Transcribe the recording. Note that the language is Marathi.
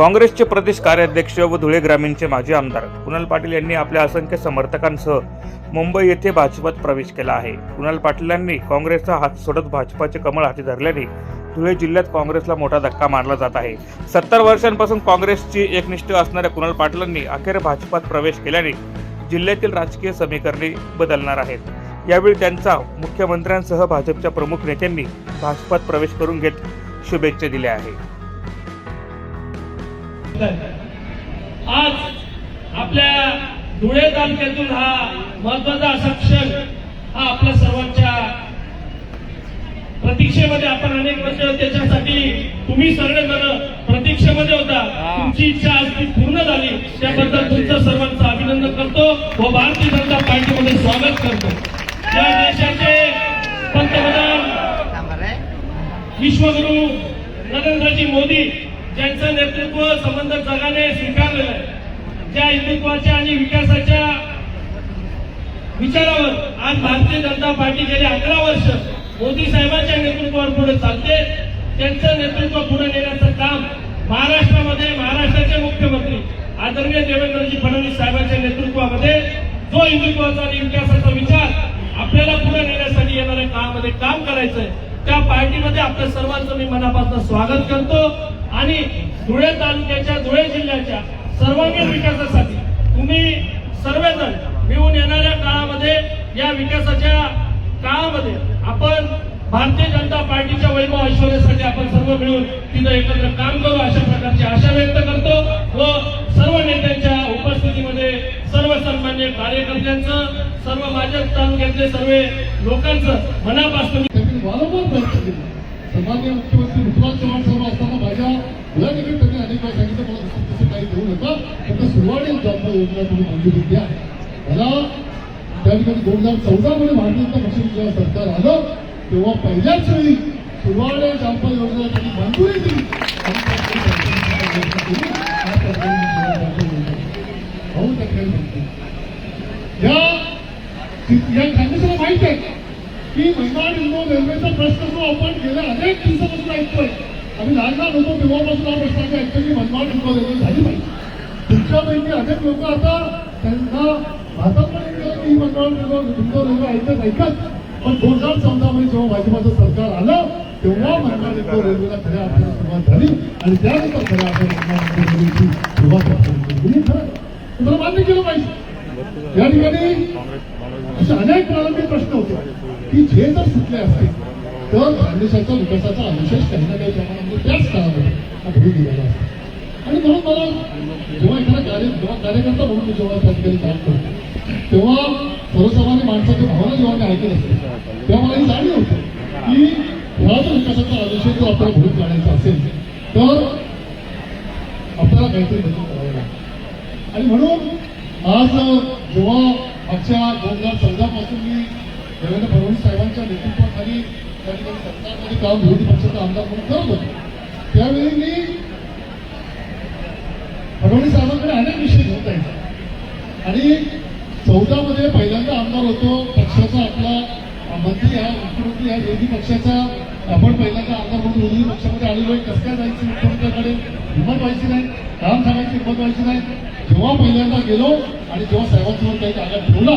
काँग्रेसचे प्रदेश कार्याध्यक्ष व धुळे ग्रामीणचे माजी आमदार कुणाल पाटील यांनी आपल्या असंख्य समर्थकांसह मुंबई येथे भाजपात प्रवेश केला आहे. कुणाल पाटीलांनी काँग्रेसचा हात सोडत भाजपाचे कमळ हाती धरल्याने धुळे जिल्ह्यात काँग्रेसला मोठा धक्का मारला जात आहे. सत्तर वर्षांपासून काँग्रेसची एकनिष्ठ असणाऱ्या कुणाल पाटलांनी अखेर भाजपात प्रवेश केल्याने जिल्ह्यातील राजकीय समीकरणे बदलणार आहेत. यावेळी त्यांचा मुख्यमंत्र्यांसह भाजपच्या प्रमुख नेत्यांनी भाजपात प्रवेश करून घेत शुभेच्छा दिल्या आहेत. आज आपल्या धुळे तालुक्यातून हा महत्त्वाचा असा क्षण हा आपल्या सर्वांच्या प्रतीक्षेमध्ये आपण अनेक वर्ष त्याच्यासाठी तुम्ही सगळेजण प्रतीक्षेमध्ये होता. तुमची इच्छा आज ती पूर्ण झाली. त्याबद्दल तुमचं सर्वांचं अभिनंदन करतो व भारतीय जनता पार्टीमध्ये स्वागत करतो. या देशाचे पंतप्रधान विश्वगुरु नरेंद्रजी मोदी ज्यांचं नेतृत्व संबंध जगाने स्वीकारलेलं आहे ज्या हिंदुत्वाच्या आणि विकासाच्या विचारावर आज भारतीय जनता पार्टी गेली अकरा वर्ष मोदी साहेबांच्या नेतृत्वावर पुढे चालते त्यांचं नेतृत्व पुढे नेण्याचं काम महाराष्ट्रामध्ये महाराष्ट्राचे मुख्यमंत्री आदरणीय देवेंद्रजी फडणवीस साहेबांच्या नेतृत्वामध्ये जो हिंदुत्वाचा आणि विकासाचा विचार आपल्याला पुढे नेण्यासाठी येणाऱ्या काळामध्ये काम करायचंय त्या पार्टीमध्ये आपल्या सर्वांचं मी मनापासून स्वागत करतो. आणि धुळे तालुक्याच्या धुळे जिल्ह्याच्या सर्वांगीण विकासासाठी तुम्ही सर्वजण मिळून येणाऱ्या काळामध्ये या विकासाच्या काळामध्ये आपण भारतीय जनता पार्टीच्या वैभव ऐश्वर्यासाठी आपण सर्व मिळून तिथं एकत्र काम करू अशा प्रकारची आशा व्यक्त करतो व सर्व नेत्यांच्या उपस्थितीमध्ये सर्व सन्मान्य कार्यकर्त्यांचं सर्व भाजप तालुक्यातले सर्व लोकांचं मनापासून वारंवार प्रयत्न मुख्यमंत्री पृथ्वीराज चव्हाण साहेब असताना माझ्या मुलादेखील त्यांनी अनेक वेळा सांगितलं मला तसं तसं काही देऊ नका. फक्त सुरुवातीला जन्म योजना तुम्ही मंजुरी द्या. मला त्या ठिकाणी दोन हजार चौदा मध्ये भारतीय जनता पक्षाचं जेव्हा सरकार आलं तेव्हा पहिल्याच वेळी सुरुवातीला जन्म योजना त्यांनी मंजुरी दिली. या या माहिती आहे. की महिमाड इंदोर रेल्वेचा प्रश्न जो आपण गेल्या अनेक दिवसापासून ऐकतोय. आम्ही लहान लहान होतो तेव्हापासून हा प्रश्न आम्ही ऐकतो की मनमाड इंदोर रेल्वे झाली पाहिजे. तुमच्यापैकी अनेक लोक आता त्यांना येत गेलं की ही मनमाड इंदोर इंदोर रेल्वे ऐकत ऐकत पण दोन हजार चौदा मध्ये जेव्हा भाजपाचं सरकार आलं तेव्हा मनमाड इंदोर रेल्वेला खऱ्या अर्थाने सुरुवात झाली. आणि त्यानंतर खऱ्या अर्थाने मनमाड रेल्वेची सुरुवात तुम्हाला मान्य केलं पाहिजे. या ठिकाणी असे अनेक प्रारंभिक की जे जर सुटले असते तर खानदेशाच्या विकासाचा अनुशेष काही ना काही प्रमाणामध्ये त्याच काळामध्ये हा घडून गेलेला असतो आणि म्हणून मला जेव्हा एखादा कार्य जेव्हा कार्यकर्ता म्हणून मी जेव्हा त्या ठिकाणी काम करतो तेव्हा सर्वसामान्य माणसाच्या भावना जेव्हा मी ऐकत असते तेव्हा मला ही जाणीव होते की जर विकासाचा अनुशेष जर आपल्याला भूत काढायचा असेल तर आपल्याला काहीतरी बदल करावं लागेल. आणि म्हणून आज जेव्हा मागच्या दोन हजार चौदा पासून मी देवेंद्र फडणवीस साहेबांच्या नेतृत्वाखाली त्या ठिकाणी सरकारमध्ये काम विरोधी पक्षाचा आमदार म्हणून करत होतो. त्यावेळी मी फडणवीस साहेबांकडे अनेक विषय घेत आहे आणि चौदा मध्ये पहिल्यांदा आमदार होतो पक्षाचा आपला मंत्री आहे मुख्यमंत्री हा विरोधी पक्षाचा. आपण पहिल्यांदा आमदार म्हणून विरोधी पक्षामध्ये आलेलो आहे. कसं काय जायचं मुख्यमंत्र्यांकडे? हिंमत व्हायची नाही काम सांगायची हिंमत व्हायची नाही. जेव्हा पहिल्यांदा गेलो आणि जेव्हा साहेबांसमोर काही कागद ठेवला